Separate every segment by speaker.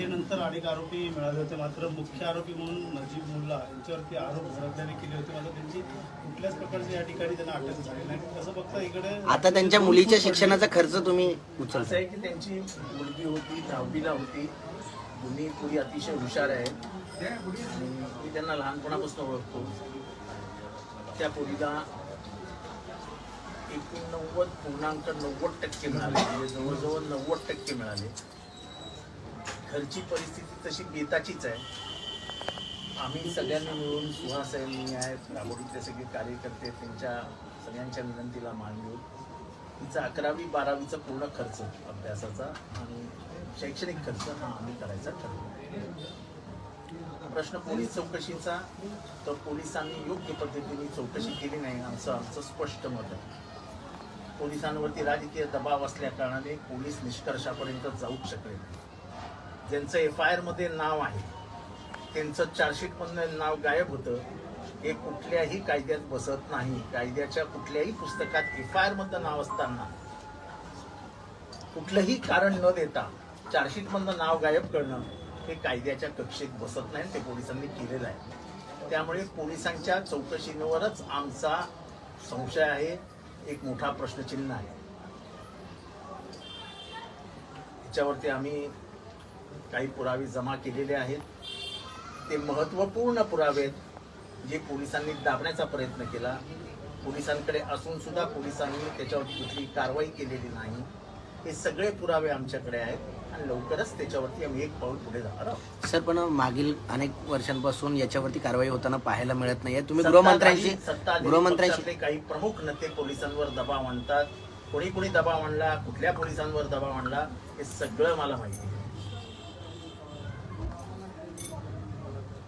Speaker 1: अटकेनंतर अनेक आरोपी मिळाले होते. मात्र मुख्य आरोपी म्हणून नजीब मुल्ला यांच्यावरती आरोप झडपल्याने केले होते. मात्र त्यांची कुठल्याच प्रकारची या ठिकाणी त्यांना अटक झाली नाही. कसं बघता इकडे
Speaker 2: आता त्यांच्या मुलीच्या शिक्षणाचा खर्च तुम्ही
Speaker 3: असं
Speaker 2: उचलता
Speaker 3: आहे की त्यांची मुलगी होती दहावीला होती. दोन्ही मुली अतिशय हुशार आणि मी त्यांना लहानपणापासून ओळखतो. त्या मुलीला एकोणनव्वद पूर्णांक नव्वद टक्के मिळाले. म्हणजे जवळजवळ नव्वद टक्के मिळाले. घरची परिस्थिती तशी बेताचीच आहे. आम्ही सगळ्यांनी मिळून सुहास आहे मी आहे राबोडीतले सगळे कार्यकर्ते त्यांच्या सगळ्यांच्या विनंतीला मान देऊन तिचा अकरावी बारावीचा पूर्ण खर्च अभ्यासाचा आणि शैक्षणिक खर्च हा आम्ही करायचा ठरवला. प्रश्न पोलीस चौकशीचा तर पोलिसांनी योग्य पद्धतीने चौकशी केली नाही आमचं आमचं स्पष्ट मत आहे. पोलिसांवरती राजकीय दबाव असल्या कारणाने पोलीस निष्कर्षापर्यंत जाऊच शकले नाही. ज्यांचं एफ आय आरमध्ये नाव आहे त्यांचं चार्जशीटमधलं नाव गायब होतं. हे कुठल्याही कायद्यात बसत नाही. कायद्याच्या कुठल्याही पुस्तकात एफ आय आरमधलं नाव असताना कुठलंही कारण न देता चार्जशीटमधलं नाव गायब करणं हे कायद्याच्या कक्षेत बसत नाही ते पोलिसांनी केलेलं आहे. त्यामुळे पोलिसांच्या चौकशीवरच आमचा संशय आहे. एक मोठा प्रश्नचिन्ह आहे. याच्यावरती आम्ही काही पुरावे जमा केलेले आहेत. ते महत्त्वपूर्ण पुरावे आहेत जे पोलिसांनी दाबण्याचा प्रयत्न केला. पोलिसांकडे असून सुद्धा पोलिसांनी त्याच्यावरती कुठली कारवाई केलेली नाही. हे सगळे पुरावे आमच्याकडे आहेत आणि लवकरच त्याच्यावरती आम्ही एक पाऊल पुढे जाणार आहोत.
Speaker 2: सर पण मागील अनेक वर्षांपासून याच्यावरती कारवाई होताना पाहायला मिळत नाहीये. तुम्ही गृहमंत्र्यांशी गृहमंत्र्यांशी
Speaker 3: काही प्रमुख नेते पोलिसांवर दबाव आणतात. कोणी कोणी दबाव आणला कुठल्या पोलिसांवर दबाव आणला हे सगळं मला माहिती आहे.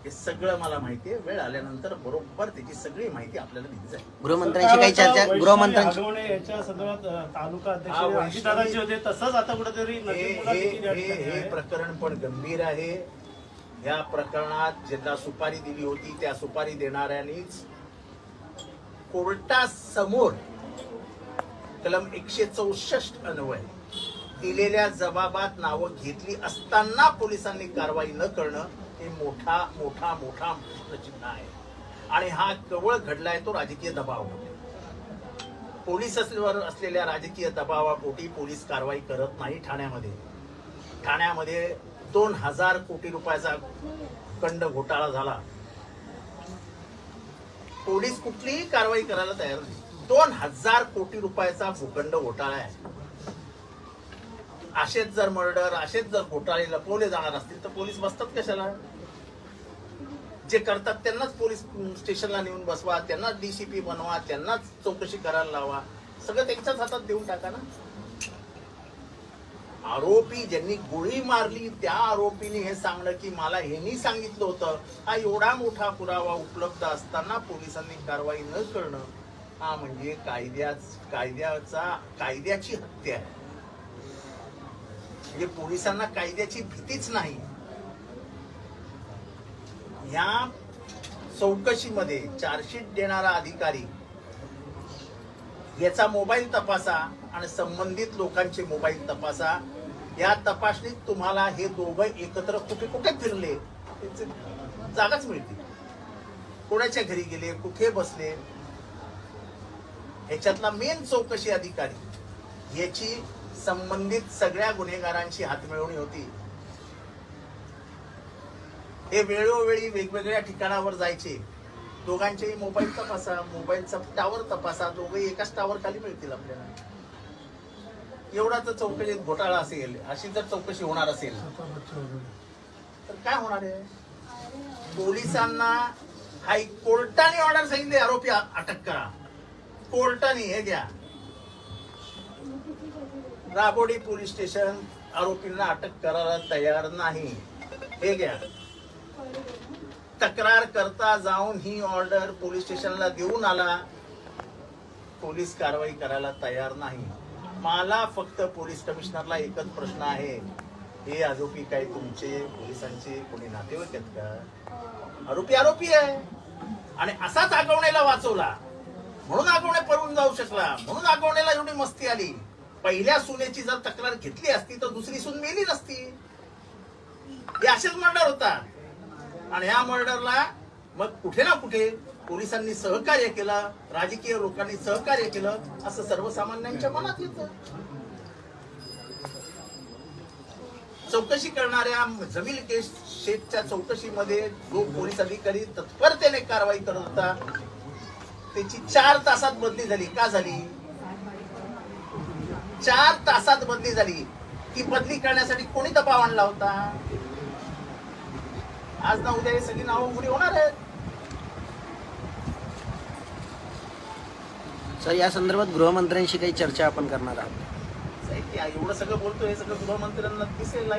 Speaker 3: हे सगळं मला माहिती आहे. वेळ आल्यानंतर बरोबर त्याची सगळी माहिती आपल्याला दिली जाईल.
Speaker 2: गृहमंत्र्यांशी काही चर्चा गृहमंत्र्यांशी
Speaker 1: हगवणे यांच्या संदर्भात अ, तालुका
Speaker 3: हा,
Speaker 1: अध्यक्ष
Speaker 3: वैष्णवी-
Speaker 1: होते. तसंच आता कुठेतरी
Speaker 3: हे हे हे हे. प्रकरण पण गंभीर आहे. या प्रकरणात ज्यांना सुपारी दिली होती त्या सुपारी देणाऱ्यांनीच कोर्टासमोर कलम एकशे चौसष्ट अन्वय दिलेल्या जबाबात नावं घेतली असताना पोलिसांनी कारवाई न करणं हे मोठा मोठा मोठा प्रश्नचिन्ह आहे. आणि हा केवळ घडलाय तो राजकीय दबाव पोलिसांवर असलेल्या राजकीय दबावापोटी पोलीस कारवाई करत नाही ठाण्यामध्ये. ठाण्यामध्ये दोन हजार कोटी रुपयाचा कंड घोटाळा झाला. पोलीस कुठलीही कारवाई करायला तयार नाही. दोन हजार कोटी रुपयाचा भूखंड घोटाळा आहे. असेच जर मर्डर असेच जर घोटाळे लपवले जाणार असतील तर पोलीस बसतात कशाला? जे करतात त्यांनाच पोलीस स्टेशनला नेऊन बसवा त्यांनाच डीसीपी बनवा त्यांनाच चौकशी करायला लावा. सगळं त्यांच्याच हातात देऊन टाका ना. आरोपी ज्यांनी गोळी मारली त्या आरोपीने हे सांगणं की मला ह्यांनी सांगितलं होतं हा एवढा मोठा पुरावा उपलब्ध असताना पोलिसांनी कारवाई न करणं हा म्हणजे कायद्या कायद्याचा कायद्याची हत्या आहे. म्हणजे पोलिसांना कायद्याची भीतीच नाही. या चौकशीमध्ये चार्जशीट देणारा अधिकारी याचा मोबाईल तपासा आणि संबंधित लोकांचे मोबाईल तपासा. या तपासणीत तुम्हाला हे दोघं एकत्र कुठे कुठे फिरले जागाच मिळते. कोणाच्या घरी गेले कुठे बसले ह्याच्यातला मेन चौकशी अधिकारी याची संबंधित सगळ्या गुन्हेगारांशी हातमिळवणी होती. हे वेळोवेळी वेगवेगळ्या ठिकाणावर जायचे. दोघांचेही मोबाईल तपासा मोबाईलचा टावर तपासा दोघे एकाच टावर खाली मिळतील आपल्याला. एवढा जर चौकशीत घोटाळा असेल. अशी जर चौकशी होणार असेल तर काय होणार आहे? पोलिसांना हायकोर्टाने ऑर्डर सांगितले आरोपी अटक करा. कोर्टाने हे घ्या राबोडी पोलीस स्टेशन आरोपींना अटक करायला तयार नाही. हे घ्या. तक्रार करता जाऊन ही ऑर्डर पोलीस स्टेशनला देऊन आला. पोलीस कारवाई करायला तयार नाही. मला फक्त पोलीस कमिशनरला एकच प्रश्न आहे. हे आरोपी काय तुमचे? पोलिसांचे? कोणी नातेवाईक आहेत का? आरोपी आरोपी आहे. आणि असाच आगवण्याला वाचवला. म्हणून आगवणे पळून जाऊ शकला. म्हणून आगवण्याला एवढी मस्ती आली. पहिल्या सुनेची जर तक्रार घेतली असती तर दुसरी सून मेली नसती. हे असेच मर्डर होता आणि ह्या मर्डरला मग कुठे ना कुठे पोलिसांनी सहकार्य केलं राजकीय लोकांनी सहकार्य केलं असं सर्वसामान्यांच्या मनात येतं. चौकशी करणाऱ्या जमील केस शेठच्या चौकशीमध्ये जो पोलीस अधिकारी तत्परतेने कारवाई करत होता त्याची चार तासात बदली झाली. का झाली? चार तासात बदली झाली. ती बदली करण्यासाठी कोणी दबाव आणला होता? आज ना उद्या हे सगळी नावं उघडी होणार आहेत.
Speaker 2: सर या संदर्भात गृहमंत्र्यांशी काही चर्चा आपण करणार आहोत.
Speaker 3: एवढं सगळं बोलतोय हे सगळं गृहमंत्र्यांना दिसेल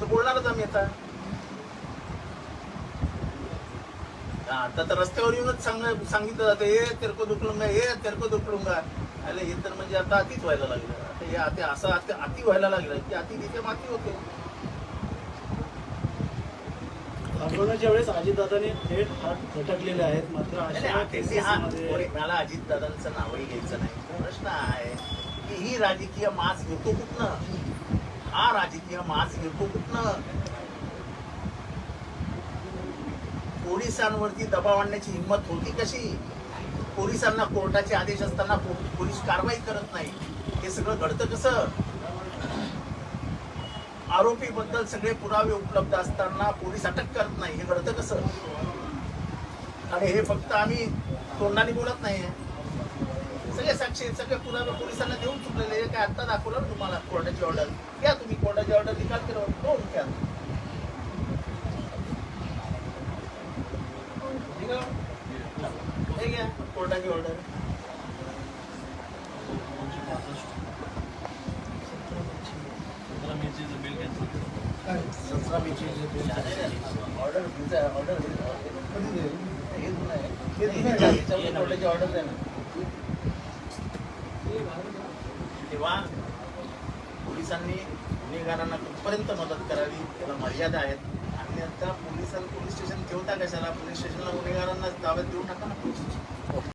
Speaker 3: तर बोलणारच आम्ही आता. आता तर रस्त्यावर येऊनच सांग सांगितलं जातं हे तेरको दुखलुंगा हे तेरको दुखलुंगा. अरे हे तर म्हणजे आता अतिच व्हायला लागलं. आता हे आता असं आता अति व्हायला लागलं की अति तिथे माती होते.
Speaker 1: आंदोलनाच्या वेळेस अजितदादांनी थेट हात झटकलेले आहेत मात्र
Speaker 3: नाही,
Speaker 1: अशा
Speaker 3: नाही, ते-
Speaker 1: केसेसमध्ये
Speaker 3: कोणी- मला अजितदादांचं नावही घ्यायचं नाही. प्रश्न आहे की ही राजकीय मास येतो कुठनं? हा राजकीय मास येतो कुठनं? पोलिसांवरती दबाव आणण्याची हिंमत होती कशी? पोलिसांना कोर्टाचे आदेश असताना पोलीस कारवाई करत नाही. हे सगळं घडतं कसं? आरोपी बद्दल सगळे पुरावे उपलब्ध असताना पोलीस अटक करत नाही. हे घडतं कसं? आणि हे फक्त आम्ही तोंडाने बोलत नाही सगळे साक्षी सगळे पुरावे पोलिसांना देऊन चुकलेले काय आता दाखवलं ना तुम्हाला कोर्टाची ऑर्डर घ्या तुम्ही कोर्टाची ऑर्डर निकाल केलं दोन घ्या ठीक आहे? हे घ्या कोर्टाची ऑर्डर ऑर्डर ऑर्डर हे ऑर्डर आहे ना तेव्हा पोलिसांनी गुन्हेगारांना कुठपर्यंत मदत करावी त्याला मर्यादा आहेत. आणि आता पोलिसांना पोलीस स्टेशन ठेवता कशाला पोलीस स्टेशनला गुन्हेगारांना ताब्यात देऊ टाका ना पोलीस स्टेशन.